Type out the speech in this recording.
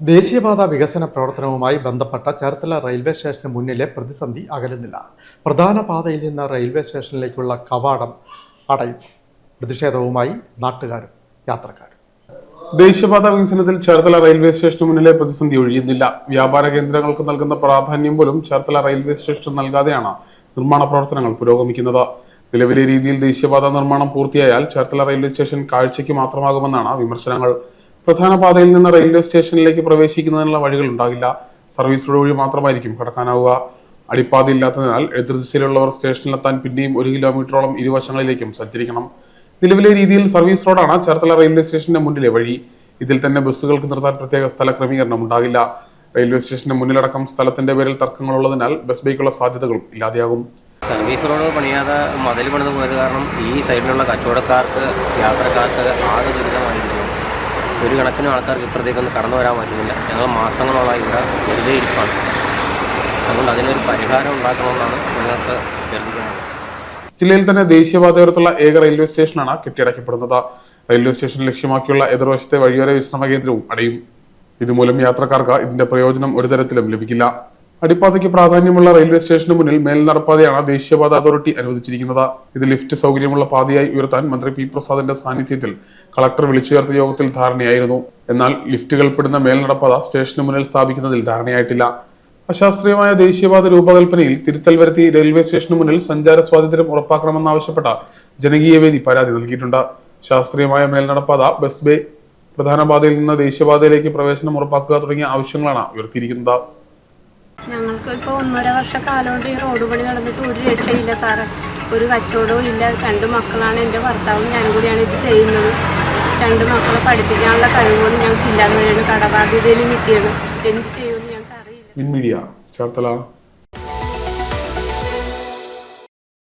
ദേശീയപാത വികസന പ്രവർത്തനവുമായി ബന്ധപ്പെട്ട ചേർത്തല റെയിൽവേ സ്റ്റേഷന് മുന്നിലെ പ്രതിസന്ധി അകലുന്നില്ല. പ്രധാന പാതയിൽ നിന്ന് റെയിൽവേ സ്റ്റേഷനിലേക്കുള്ള കവാടം അടയും. പ്രതിഷേധവുമായി നാട്ടുകാരും യാത്രക്കാരും. ദേശീയപാത വികസനത്തിൽ ചേർത്തല റെയിൽവേ സ്റ്റേഷന് മുന്നിലെ പ്രതിസന്ധി ഒഴിയുന്നില്ല. വ്യാപാര കേന്ദ്രങ്ങൾക്ക് നൽകുന്ന പ്രാധാന്യം പോലും ചേർത്തല റെയിൽവേ സ്റ്റേഷൻ നൽകാതെയാണ് നിർമ്മാണ പ്രവർത്തനങ്ങൾ പുരോഗമിക്കുന്നത്. നിലവിലെ രീതിയിൽ ദേശീയപാത നിർമ്മാണം പൂർത്തിയായാൽ ചേർത്തല റെയിൽവേ സ്റ്റേഷൻ കാഴ്ചയ്ക്ക് മാത്രമാകുമെന്നാണ് വിമർശനങ്ങൾ. പ്രധാന പാതയിൽ നിന്ന് റെയിൽവേ സ്റ്റേഷനിലേക്ക് പ്രവേശിക്കുന്നതിനുള്ള വഴികൾ ഉണ്ടാകില്ല. സർവീസ് റോഡ് വഴി മാത്രമായിരിക്കും കടക്കാനാവുക. അടിപ്പാത ഇല്ലാത്തതിനാൽ എതിർദിശയിലുള്ളവർ സ്റ്റേഷനിലെത്താൻ പിന്നെയും ഒരു കിലോമീറ്ററോളം ഇരുവശങ്ങളിലേക്കും സഞ്ചരിക്കണം. നിലവിലെ രീതിയിൽ സർവീസ് റോഡാണ് ചേർത്തല റെയിൽവേ സ്റ്റേഷന്റെ മുന്നിലെ വഴി. ഇതിൽ തന്നെ ബസ്സുകൾക്ക് നിർത്താൻ പ്രത്യേക സ്ഥല ക്രമീകരണം ഉണ്ടാകില്ല. റെയിൽവേ സ്റ്റേഷന്റെ മുന്നിലടക്കം സ്ഥലത്തിന്റെ പേരിൽ തർക്കങ്ങളുള്ളതിനാൽ ബസ് ബൈക്കുള്ള സാധ്യതകളും ഇല്ലാതെയാകും. സർവീസ് റോഡ് പണിയാതെ മതിൽ പണിത് പോയത് കാരണം ഈ സൈഡിലുള്ള കച്ചവടക്കാർക്ക് യാത്രക്കാർക്ക് ആകെ ദുരിതമായിരിക്കുന്നു ഒരു കണക്കിന് ആൾക്കാർക്ക് ഇപ്പുറത്തേക്കൊന്നും കടന്നു വരാൻ പറ്റുന്നില്ല. ഞങ്ങൾ മാസങ്ങളോളായി ഇവിടെ വെറുതെ ഇരിപ്പാണ്. അതുകൊണ്ട് അതിനൊരു പരിഹാരം ഉണ്ടാക്കണമെന്നാണ് ഞങ്ങൾക്ക് അഭ്യർത്ഥിക്കുന്നത് ജില്ലയിൽ തന്നെ ദേശീയപാതയോരത്തുള്ള ഏക റെയിൽവേ സ്റ്റേഷനാണ് കെട്ടിയടക്കപ്പെടുന്നത് റെയിൽവേ സ്റ്റേഷൻ ലക്ഷ്യമാക്കിയുള്ള എതിർവശത്തെ വഴിയോര വിശ്രമ കേന്ദ്രവും അടയും. ഇതുമൂലം യാത്രക്കാർക്ക് ഇതിന്റെ പ്രയോജനം ഒരു തരത്തിലും ലഭിക്കില്ല. അടിപ്പാതയ്ക്ക് പ്രാധാന്യമുള്ള റെയിൽവേ സ്റ്റേഷന് മുന്നിൽ മേൽനടപ്പാതയാണ് ദേശീയപാത അതോറിറ്റി അനുവദിച്ചിരിക്കുന്നത്. ഇത് ലിഫ്റ്റ് സൗകര്യമുള്ള പാതയായി ഉയർത്താൻ മന്ത്രി പി പ്രസാദിന്റെ സാന്നിധ്യത്തിൽ കളക്ടർ വിളിച്ചു ചേർത്ത യോഗത്തിൽ ധാരണയായിരുന്നു. എന്നാൽ ലിഫ്റ്റുകൾ പെടുന്ന മേൽനടപ്പാത സ്റ്റേഷന് മുന്നിൽ സ്ഥാപിക്കുന്നതിൽ ധാരണയായിട്ടില്ല. അശാസ്ത്രീയമായ ദേശീയപാത രൂപകൽപ്പനയിൽ തിരുത്തൽ വരുത്തി റെയിൽവേ സ്റ്റേഷന് മുന്നിൽ സഞ്ചാര സ്വാതന്ത്ര്യം ഉറപ്പാക്കണമെന്നാവശ്യപ്പെട്ട ജനകീയ വേദി പരാതി നൽകിയിട്ടുണ്ട്. ശാസ്ത്രീയമായ മേൽനടപ്പാത ബസ് ബേ പ്രധാന പാതയിൽ നിന്ന് ദേശീയപാതയിലേക്ക് പ്രവേശനം ഉറപ്പാക്കുക തുടങ്ങിയ ആവശ്യങ്ങളാണ് ഉയർത്തിയിരിക്കുന്നത്. ഞങ്ങൾക്ക് ഇപ്പോൾ ഒന്നര വർഷക്കാലം കൊണ്ട് ഈ റോഡ് പണി നടന്നിട്ട് ഒരു രക്ഷയില്ല സാറ്. ഒരു കച്ചവടവും ഇല്ല. രണ്ട് മക്കളാണ് എന്റെ ഭർത്താവും ഞാനും കൂടിയാണ് ഇത് ചെയ്യുന്നത്. രണ്ട് മക്കളെ പഠിപ്പിക്കാനുള്ള കഴിവുകളും ഞങ്ങൾക്ക് ഇല്ലാന്ന് വരെയാണ് കടബാധ്യതയിൽ നിൽക്കുകയാണ്. എന്ത് ചെയ്യുമെന്ന് ഞങ്ങൾക്ക് അറിയില്ല